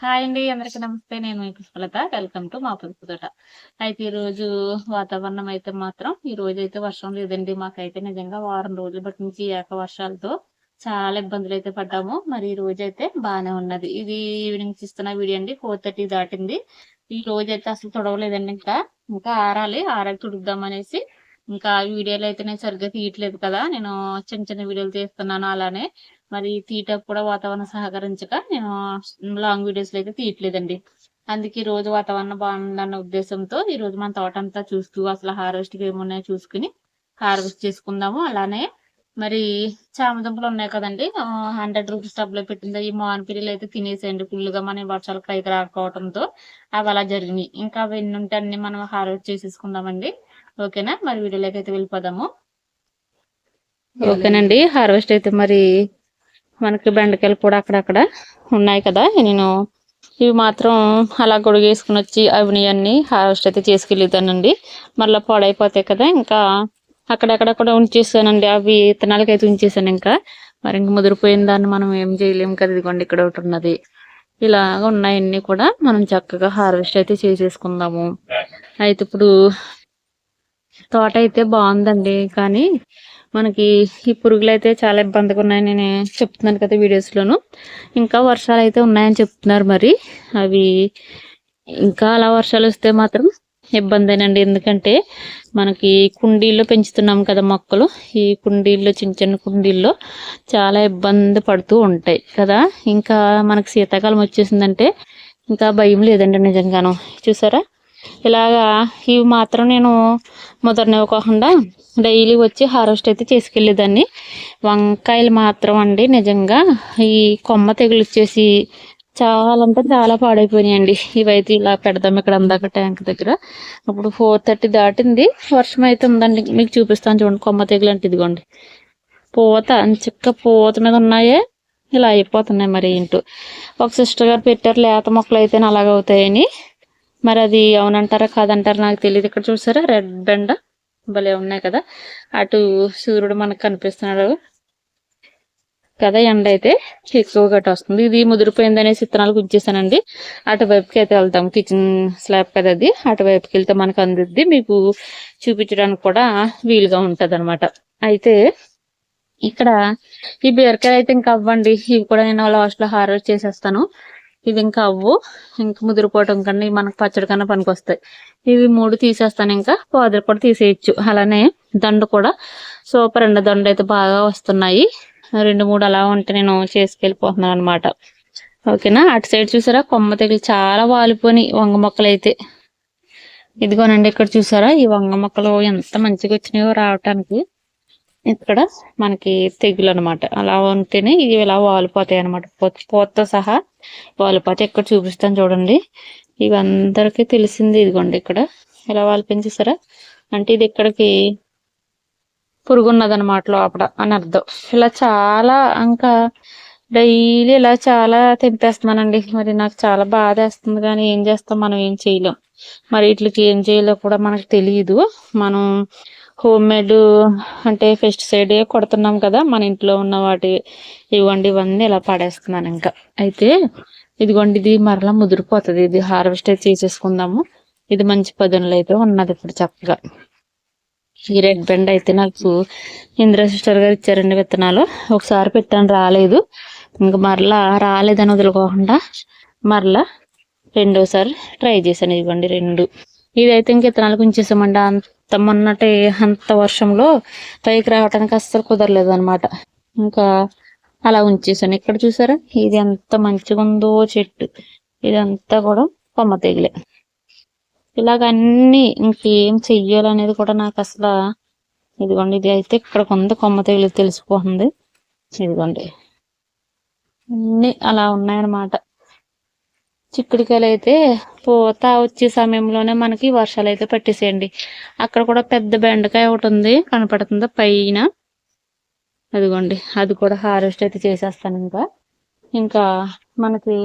Hi అండి అందరికీ నమస్తే. నేను పుష్పలత. వెల్కమ్ టు మా పుష్పతోట అయితే ఈ రోజు వాతావరణం అయితే మాత్రం ఈ రోజు అయితే వర్షం లేదండి. మాకైతే నిజంగా వారం రోజుల బట్టి నుంచి ఏక వర్షాలతో చాలా ఇబ్బందులు అయితే పడ్డాము. మరి ఈ రోజు అయితే బాగానే ఉన్నది. ఇది ఈవినింగ్ ఇస్తున్న వీడియో అండి. ఫోర్ థర్టీ దాటింది. ఈ రోజు అయితే అసలు తొడవలేదండి ఇంకా. ఇంకా ఆరాలి. ఆరాలి తుడుద్దాం అనేసి ఇంకా వీడియోలు అయితే నేను సరిగ్గా తీయట్లేదు కదా. నేను చిన్న చిన్న వీడియోలు తీస్తున్నాను అలానే. మరి తీట కూడా వాతావరణం సహకరించక నేను లాంగ్ వీడియోస్లో అయితే తీయట్లేదండి. అందుకే ఈ రోజు వాతావరణం బాగుందన్న ఉద్దేశంతో ఈ రోజు మన తోట అంతా చూస్తూ అసలు హార్వెస్ట్ ఏమున్నాయో చూసుకుని హార్వెస్ట్ చేసుకుందాము అలానే. మరి చామదుంపలు ఉన్నాయి కదండి. హండ్రెడ్ రూపీస్ టబ్లో పెట్టింది. ఈ మాన్ పిల్లలు అయితే తినేసేయండి ఫుల్గా మన వర్షాలు పైకి రాకపోవడంతో అవి అలా జరిగినాయి. ఇంకా అవి ఎన్ని ఉంటే అన్ని మనం హార్వెస్ట్ చేసేసుకుందామండి. ఓకేనా? మరి వీడియోలోకి అయితే వెళ్ళిపోదాము. ఓకేనండి. హార్వెస్ట్ అయితే మరి మనకి బెండకాయలు కూడా అక్కడక్కడ ఉన్నాయి కదా. నేను ఇవి మాత్రం అలా గొడుగేసుకుని వచ్చి అవిని అన్ని హార్వెస్ట్ అయితే చేసుకెళ్ళిద్దానండి మళ్ళీ పాడైపోతాయి కదా. ఇంకా అక్కడక్కడ కూడా ఉంచేసానండి. అవి విత్తనాలకి అయితే ఉంచేసాను ఇంకా. మరి ఇంక ముదిరిపోయిన దాన్ని మనం ఏం చేయలేము కదా. ఇదిగోండి ఇక్కడ ఒకటి ఉన్నది. ఇలాగ ఉన్నాయన్నీ కూడా. మనం చక్కగా హార్వెస్ట్ అయితే చేసేసుకుందాము. అయితే ఇప్పుడు తోట అయితే బాగుందండి. కానీ మనకి ఈ పురుగులు అయితే చాలా ఇబ్బందిగా ఉన్నాయని నేను చెప్తున్నాను కదా వీడియోస్లోను. ఇంకా వర్షాలు అయితే ఉన్నాయని చెప్తున్నారు మరి. అవి ఇంకా అలా వర్షాలు వస్తే మాత్రం ఇబ్బందేనండి. ఎందుకంటే మనకి కుండీల్లో పెంచుతున్నాం కదా మొక్కలు. ఈ కుండీల్లో చిన్న చిన్న కుండీల్లో చాలా ఇబ్బంది పడుతూ ఉంటాయి కదా. ఇంకా మనకి శీతాకాలం వచ్చేసిందంటే ఇంకా భయం లేదండి నిజంగాను. చూసారా? ఇలాగా ఇవి మాత్రం నేను ముదరనివ్వకోకుండా డైలీ వచ్చి హార్వెస్ట్ అయితే చేసుకెళ్ళేదాన్ని. వంకాయలు మాత్రం అండి నిజంగా ఈ కొమ్మ తెగులు వచ్చేసి చాలా అంటే చాలా పాడైపోయినాయండి. ఇవైతే ఇలా పెడదాం ఇక్కడ అందాక ట్యాంక్ దగ్గర. ఇప్పుడు ఫోర్ థర్టీ దాటింది. వర్షం అయితే ఉందండి. మీకు చూపిస్తాను చూడండి కొమ్మ తెగులు అంటే ఇదిగోండి. పూత చిక్క పూత మీద ఉన్నాయే. ఇలా అయిపోతున్నాయి మరి ఏంటో. ఒక సిస్టర్ గారు పెట్టారు లేత మొక్కలు అయితే అలాగవుతాయని మరి అది అవునంటారా కాదంటారా నాకు తెలియదు ఇక్కడ చూసారా? రెడ్ బెండ భలే ఉన్నాయి కదా. అటు సూర్యుడు మనకు కనిపిస్తున్నాడు. కదా ఎండ అయితే ఎక్కువగా వస్తుంది. ఇది ముదిరిపోయింది అనేసి విత్తనాలు గుంచేసానండి అటువైపుకి అయితే వెళ్తాం. కిచెన్ స్లాబ్ కదా అది. అటువైపుకి వెళ్తే మనకు అందిద్ది. మీకు చూపించడానికి కూడా వీలుగా ఉంటుంది అనమాట అయితే ఇక్కడ ఈ బీరకాయలు అయితే ఇంకా అవ్వండి. ఇవి కూడా నేను లాస్ట్లో హార్వెస్ట్ చేసేస్తాను. ఇవి ఇంకా అవ్వు. ఇంకా ముదిరిపోవటం కన్నా మనకు పచ్చడి కన్నా పనికి వస్తాయి ఇవి మూడు తీసేస్తాను ఇంకా. పాదులు కూడా తీసేయచ్చు. అలానే దండ కూడా. సూపర్ అండి. దండు అయితే బాగా వస్తున్నాయి. రెండు మూడు అలా ఉంటే నేను చేసుకెళ్ళిపోతున్నాను అనమాట ఓకేనా? అటు సైడ్ చూసారా? కొమ్మ తెగులు చాలా వాలిపోయి వంగ మొక్కలు అయితే ఇదిగోనండి ఇక్కడ చూసారా? ఈ వంగ మొక్కలు ఎంత మంచిగా వచ్చినాయో రావటానికి. ఇక్కడ మనకి తెగులు అనమాట అలా ఉంటేనే ఇవి ఇలా వాలిపోతాయి అనమాట పోతతో సహా వాలిపోతే ఇక్కడ చూపిస్తాను చూడండి. ఇవి అందరికీ తెలిసింది ఇదిగోండి ఇక్కడ. ఇలా వాలిపించేసారా అంటే ఇది ఇక్కడికి పురుగున్నదనమాట లోపల అని అర్థం. ఇలా చాలా ఇంకా డైలీ ఇలా చాలా తెంపేస్తున్నానండి. మరి నాకు చాలా బాధ వేస్తుంది కానీ ఏం చేస్తాం? మనం ఏం చేయలేం. మరి వీటికి ఏం చేయాలో కూడా మనకు తెలియదు మనం హోమ్ మేడ్ అంటే పెస్టిసైడ్ కొడుతున్నాం కదా మన ఇంట్లో ఉన్న వాటి ఇవ్వండి ఇవన్నీ ఇలా పడేస్తున్నాను ఇంకా. అయితే ఇదిగోండి ఇది మరలా ముదిరిపోతుంది. ఇది హార్వెస్ట్ అయితే చేసేసుకుందాము. ఇది మంచి పదునులు అయితే ఉన్నది ఇప్పుడు చక్కగా. ఈ రెడ్ బెండ్ అయితే నాకు ఇంద్ర సిస్టర్ గారు ఇచ్చారండి విత్తనాలు. ఒకసారి పెట్టాను రాలేదు. ఇంకా మరలా రాలేదని వదులుకోకుండా మరలా రెండోసారి ట్రై చేశాను. ఇవ్వండి రెండు. ఇదైతే ఇంక విత్తనాలకు ఉంచేసామండి. అంత మొన్నటి అంత వర్షంలో పైకి రావడానికి అస్సలు కుదరలేదు అనమాట ఇంకా అలా ఉంచేసాను. ఇక్కడ చూసారా? ఇది ఎంత మంచిగా ఉందో చెట్టు. ఇదంతా కూడా కొమ్మ తెగిలే. ఇలాగ అన్ని ఇంకేం చెయ్యాలనేది కూడా నాకు అసలు ఇదిగోండి ఇది అయితే ఇక్కడ కొంత కొమ్మ తెగిలి తెలిసిపోతుంది. ఇదిగోండి. అన్ని అలా ఉన్నాయన్నమాట. చిక్కుడికాయలు అయితే పూత వచ్చే సమయంలోనే మనకి వర్షాలు అయితే పట్టేసేయండి. అక్కడ కూడా పెద్ద బెండకాయ ఒకటి ఉంది కనపడుతుంది? పైన. అదిగోండి అది కూడా హార్వెస్ట్ అయితే చేసేస్తాను ఇంకా. ఇంకా మనకి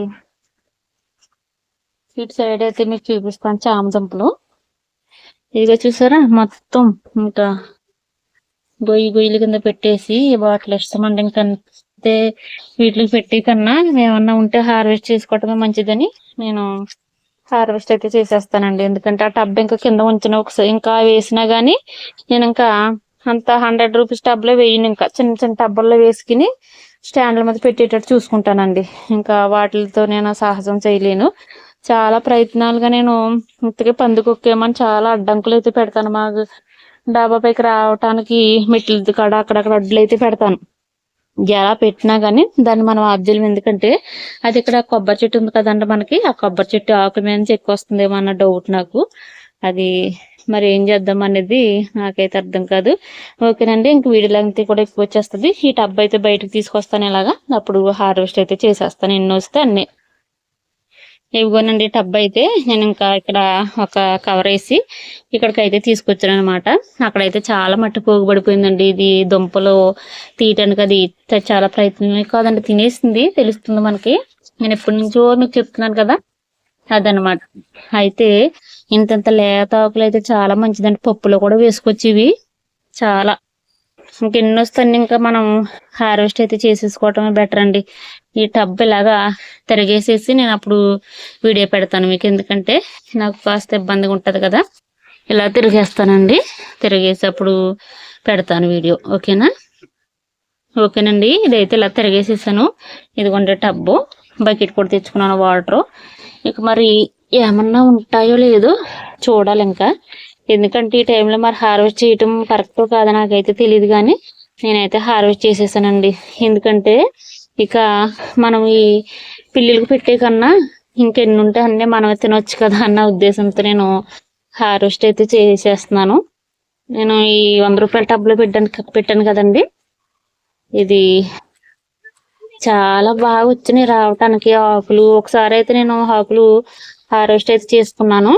ఇటు సైడ్ అయితే మీకు చూపిస్తాను చామదుంపలు. ఇదిగో చూసారా? మొత్తం ఇంకా గొయ్యి గొయ్యిల కింద పెట్టేసి బాటిల్ ఇస్తామండి ఇంకా అయితే వీటికి పెట్టి కన్నా ఏమన్నా ఉంటే హార్వెస్ట్ చేసుకోవటమే మంచిదని నేను హార్వెస్ట్ అయితే చేసేస్తానండి. ఎందుకంటే ఆ టబ్ ఇంకా కింద ఉంచిన ఒకసారి ఇంకా వేసినా గానీ నేను ఇంకా అంత హండ్రెడ్ రూపీస్ టబ్లో వేయను. ఇంకా చిన్న చిన్న టబ్బల్లో వేసుకుని స్టాండ్ల మీద పెట్టేటట్టు చూసుకుంటానండి. ఇంకా వాటితో నేను సాహసం చేయలేను. చాలా ప్రయత్నాలుగా నేను ఇంతకీ పందుకొక్కేమని చాలా అడ్డంకులు అయితే పెడతాను. మాకు డాబా పైకి రావటానికి మెట్ల కాడ అక్కడక్కడ అడ్డులు అయితే పెడతాను. ఎలా పెట్టినా గానీ దాన్ని మనం ఆబ్జర్వ్ ఎందుకంటే అది ఇక్కడ కొబ్బరి చెట్టు ఉంది కదండి మనకి. ఆ కొబ్బరి చెట్టు ఆకు మీద నుంచి ఎక్కువ వస్తుందేమో అన్న డౌట్ నాకు. అది మరి ఏం చేద్దాం అనేది నాకైతే అర్థం కాదు. ఓకేనండి ఇంక వీడియో లెంగ్త్ కూడా ఎక్కువ వచ్చేస్తుంది. ఈ టబ్ అయితే బయటకు తీసుకొస్తాను ఇలాగా. అప్పుడు హార్వెస్ట్ అయితే చేసేస్తాను. ఎన్ని వస్తే అన్ని. ఇవిగోనండి టబ్ అయితే. నేను ఇంకా ఇక్కడ ఒక కవర్ వేసి అయితే తీసుకొచ్చాను అనమాట అక్కడైతే చాలా మట్టి పోగుబడిపోయిందండి ఇది దుంపలు తీయటానికి అది చాలా ప్రయత్నం కాదండి. తినేసింది తెలుస్తుంది మనకి. నేను ఎప్పటి నుంచో మీకు చెప్తున్నాను కదా. అదనమాట అయితే ఇంతంత లేత ఆకులు అయితే చాలా మంచిదండి. పప్పులో కూడా వేసుకోవచ్చు ఇవి చాలా ఇంకెన్ని వస్తాయి ఇంకా మనం హార్వెస్ట్ అయితే చేసేసుకోవటమే బెటర్ అండి. ఈ టబ్ ఇలాగా తిరిగేసేసి నేను అప్పుడు వీడియో పెడతాను మీకు. ఎందుకంటే నాకు కాస్త ఇబ్బందిగా ఉంటుంది కదా. ఇలా తిరిగేస్తానండి. తిరిగేసి అప్పుడు పెడతాను వీడియో. ఓకేనా? ఓకేనండి. ఇదైతే ఇలా తిరిగేసేసాను. ఇదిగోండి టబ్బు. బకెట్ కూడా తెచ్చుకున్నాను వాటరు. ఇక మరి ఏమన్నా ఉంటాయో లేదో చూడాలి ఇంకా. ఎందుకంటే ఈ టైంలో మరి హార్వెస్ట్ చేయటం కరెక్ట్ కాదు నాకైతే తెలియదు కానీ నేనైతే హార్వెస్ట్ చేసేసానండి. ఎందుకంటే ఇక మనం ఈ పిల్లులకు పెట్టే కన్నా ఇంకెన్ని ఉంటే అన్నీ మనమే తినొచ్చు కదా అన్న ఉద్దేశంతో నేను హార్వెస్ట్ అయితే చేసేస్తున్నాను. నేను ఈ వంద రూపాయల టబ్లో పెట్టాను పెట్టాను కదండి. ఇది చాలా బాగా వచ్చినాయి రావటానికి ఆకులు. ఒకసారి అయితే నేను ఆకులు హార్వెస్ట్ అయితే చేసుకున్నాను.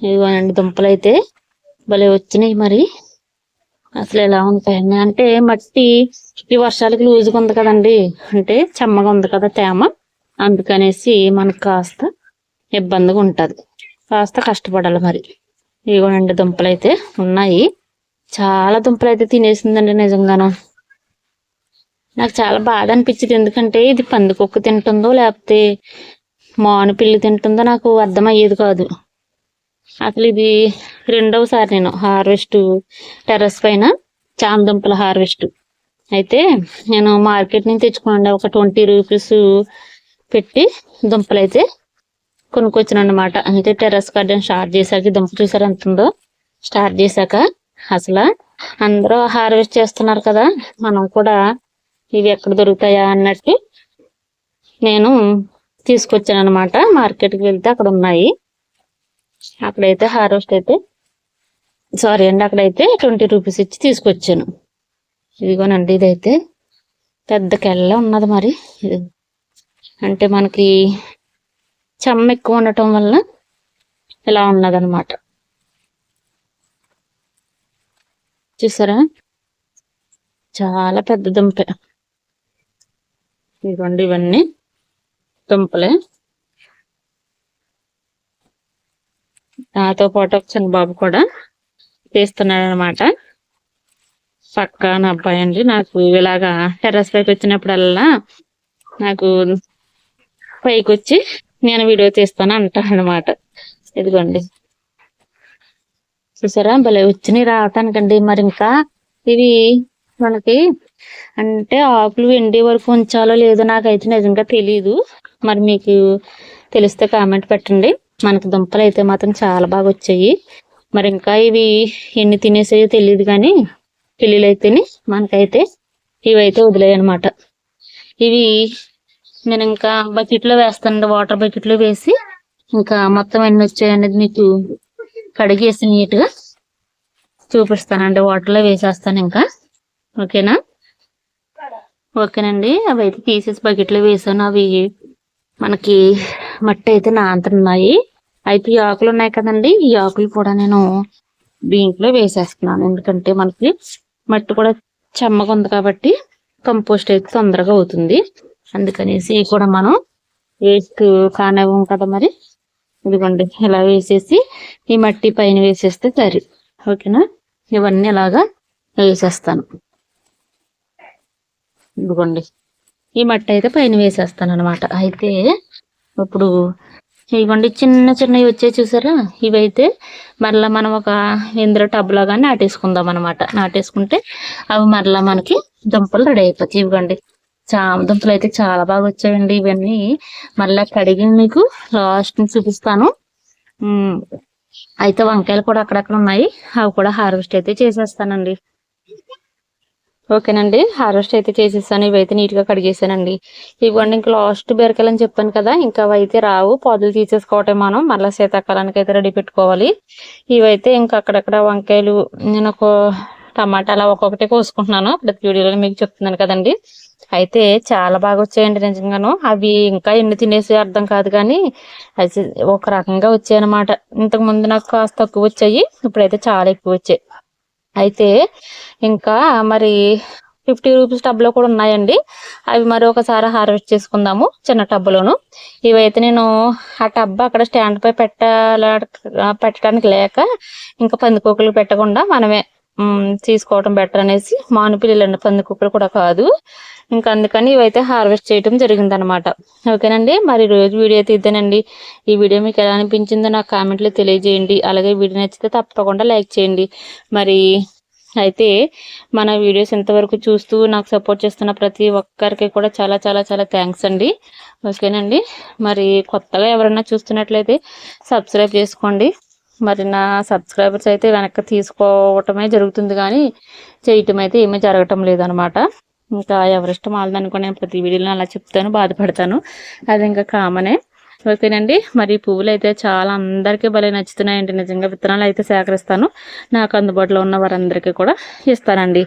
ఇదిగోనండి దుంపలు అయితే భలే వచ్చినాయి మరి. అసలు ఎలా ఉంటాయండి? అంటే మట్టి ఈ వర్షాలకి లూజుగా ఉంది కదండి. అంటే చెమ్మగా ఉంది కదా తేమ. అందుకనేసి మనకు కాస్త ఇబ్బందిగా ఉంటుంది. కాస్త కష్టపడాలి మరి. ఇదిగోనండి దుంపలు అయితే ఉన్నాయి. చాలా దుంపలు అయితే తినేసిందండి నిజంగాను. నాకు చాలా బాధ అనిపించింది. ఎందుకంటే ఇది పందికొక్క తింటుందో లేకపోతే మాను పిల్లి తింటుందో నాకు అర్థమయ్యేది కాదు. అసలు ఇది రెండవసారి నేను హార్వెస్ట్ టెర్రస్ పైన చామదుంపల హార్వెస్ట్. అయితే నేను మార్కెట్ నుంచి తెచ్చుకున్నాను ఒక ట్వంటీ రూపీస్ పెట్టి దుంపలు అయితే కొనుక్కొచ్చాను అనమాట అయితే టెర్రస్ గార్డెన్ స్టార్ట్ చేశాక దుంప చూసారు ఎంత ఉందో? స్టార్ట్ చేశాక అసలు అందరూ హార్వెస్ట్ చేస్తున్నారు కదా మనం కూడా ఇవి ఎక్కడ దొరుకుతాయా అన్నట్టు నేను తీసుకొచ్చాను అనమాట మార్కెట్కి వెళ్తే అక్కడ ఉన్నాయి. అక్కడైతే హార్వెస్ట్ అయితే సారీ అండి అక్కడైతే ట్వంటీ రూపీస్ ఇచ్చి తీసుకొచ్చాను. ఇదిగోనండి ఇదైతే పెద్ద కెళ్ళ ఉన్నది మరి అంటే మనకి చెమ్మ ఎక్కువ ఉండటం వల్ల ఇలా ఉన్నదనమాట చూసారా? చాలా పెద్ద దుంప. ఇదిగోండి ఇవన్నీ దుంపలే. నాతో పాటు ఒక చిన్న బాబు కూడా తీస్తున్నాడు అనమాట పక్కా నా అబ్బాయి అండి. నాకు ఇలాగా టెర్రస్ పైకి వచ్చినప్పుడల్లా నాకు పైకి వచ్చి నేను వీడియో తీస్తాను అంటాను అనమాట ఇదిగోండి. చూసారా? భలే వచ్చినాయి రావటానికండి మరి ఇంకా ఇవి మనకి అంటే ఆకులు ఎండే వరకు ఉంచాలో లేదో నాకైతే నిజంగా తెలియదు మరి మీకు తెలిస్తే కామెంట్ పెట్టండి. మనకి దుంపలు అయితే మాత్రం చాలా బాగా వచ్చాయి. మరి ఇంకా ఇవి ఎన్ని తినేసాయో తెలియదు కానీ పిల్లిలు అయితేనే మనకైతే ఇవైతే వదిలేయి అనమాట ఇవి నేను ఇంకా బకెట్లో వేస్తాను వాటర్ బకెట్లో వేసి ఇంకా మొత్తం ఎన్ని వచ్చాయనేది మీకు కడిగేసి నీట్గా చూపిస్తానండి. వాటర్లో వేసేస్తాను ఇంకా. ఓకేనా? ఓకేనండి. అవి అయితే తీసేసి బకెట్లో వేసాను. అవి మనకి మట్టి అయితే నాంతున్నాయి అయితే ఈ ఆకులు ఉన్నాయి కదండి. ఈ ఆకులు కూడా నేను దీంట్లో వేసేస్తున్నాను. ఎందుకంటే మనకి మట్టి కూడా చెమ్మగా ఉంది కాబట్టి కంపోస్ట్ అయితే తొందరగా అవుతుంది. అందుకనేసి కూడా మనం వేస్ట్ కానివ్వం కదా మరి. ఇదిగోండి ఇలా వేసేసి ఈ మట్టి పైన వేసేస్తే సరి. ఓకేనా? ఇవన్నీ ఇలాగా వేసేస్తాను. ఇదిగోండి ఈ మట్టి అయితే పైన వేసేస్తాను అనమాట అయితే ఇప్పుడు ఇవ్వండి చిన్న చిన్నవి వచ్చాయి చూసారా? ఇవైతే మరలా మనం ఒక ఇందులో టబ్లో కానీ నాటేసుకుందాం అనమాట నాటేసుకుంటే అవి మరలా మనకి దుంపలు రెడీ అయిపోతాయి. ఇవ్వండి. చామ దుంపలు అయితే చాలా బాగా వచ్చాయండి ఇవన్నీ. మళ్ళీ కడిగి మీకు లాస్ట్ చూపిస్తాను. అయితే వంకాయలు కూడా అక్కడక్కడ ఉన్నాయి. అవి కూడా హార్వెస్ట్ అయితే చేసేస్తానండి. ఓకేనండి. హార్వెస్ట్ అయితే చేసేసాను ఇవైతే నీట్గా కడిగేసానండి ఇవ్వండి ఇంకా లాస్ట్ బీరకాయలు అని చెప్పాను కదా ఇంకా అవైతే రావు. పొదలు తీసేసుకోవటం మనం. మళ్ళీ శీతాకాలానికి అయితే రెడీ పెట్టుకోవాలి. ఇవైతే ఇంకా అక్కడక్కడ వంకాయలు నేను ఒక టమాటా అలా ఒక్కొక్కటి కోసుకుంటున్నాను. ప్రతి వీడియోలో మీకు చెప్తున్నాను కదండి. అయితే చాలా బాగా వచ్చాయండి నిజంగాను. అవి ఇంకా ఎన్ని తినేసి అర్థం కాదు కానీ అది ఒక రకంగా వచ్చాయి ఇంతకుముందు ఇంతకు ముందు నాకు కాస్త తక్కువ వచ్చాయి. ఇప్పుడైతే చాలా ఎక్కువ వచ్చాయి. అయితే ఇంకా మరి ఫిఫ్టీ రూపీస్ టబ్లో కూడా ఉన్నాయండి. అవి మరి ఒకసారి హార్వెస్ట్ చేసుకుందాము చిన్న టబ్లోను. ఇవైతే నేను ఆ టబ్ అక్కడ స్టాండ్ పై పెట్టాల పెట్టడానికి లేక ఇంకా పందికోకలు పెట్టకుండా మనమే తీసుకోవడం బెటర్ అనేసి మానిపిల్లలు పంది కుక్కలు కూడా కాదు. ఇంకా అందుకని ఇవైతే హార్వెస్ట్ చేయడం జరిగింది అనమాట ఓకేనండి? మరి రోజు వీడియో అయితే ఇదేనండి. ఈ వీడియో మీకు ఎలా అనిపించిందో నాకు కామెంట్లో తెలియజేయండి. అలాగే వీడియో నచ్చితే తప్పకుండా లైక్ చేయండి. మరి అయితే మన వీడియోస్ ఇంతవరకు చూస్తూ నాకు సపోర్ట్ చేస్తున్న ప్రతి ఒక్కరికి కూడా చాలా చాలా చాలా థ్యాంక్స్ అండి. ఓకేనండి? మరి కొత్తగా ఎవరైనా చూస్తున్నట్లయితే సబ్స్క్రైబ్ చేసుకోండి. మరి నా సబ్స్క్రైబర్స్ అయితే వెనక్కి తీసుకోవటమే జరుగుతుంది కానీ చేయటం అయితే ఏమీ జరగటం లేదనమాట. ఇంకా ఎవరిష్టం వాళ్ళని నేను ప్రతి వీడియోలో అలా చెప్తాను బాధపడతాను. అది ఇంకా కామనే. ఓకేనండి మరి పువ్వులు అయితే చాలా అందరికీ భలే నచ్చుతున్నాయండి. నిజంగా విత్తనాలు అయితే సేకరిస్తాను. నాకు అందుబాటులో ఉన్న వారందరికీ కూడా ఇస్తానండి.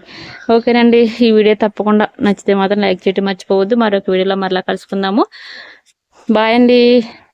ఓకేనండి ఈ వీడియో తప్పకుండా నచ్చితే మాత్రం లైక్ చేయడం మర్చిపోవద్దు. మరొక వీడియోలో మరలా కలుసుకుందాము. బాయ్ అండి.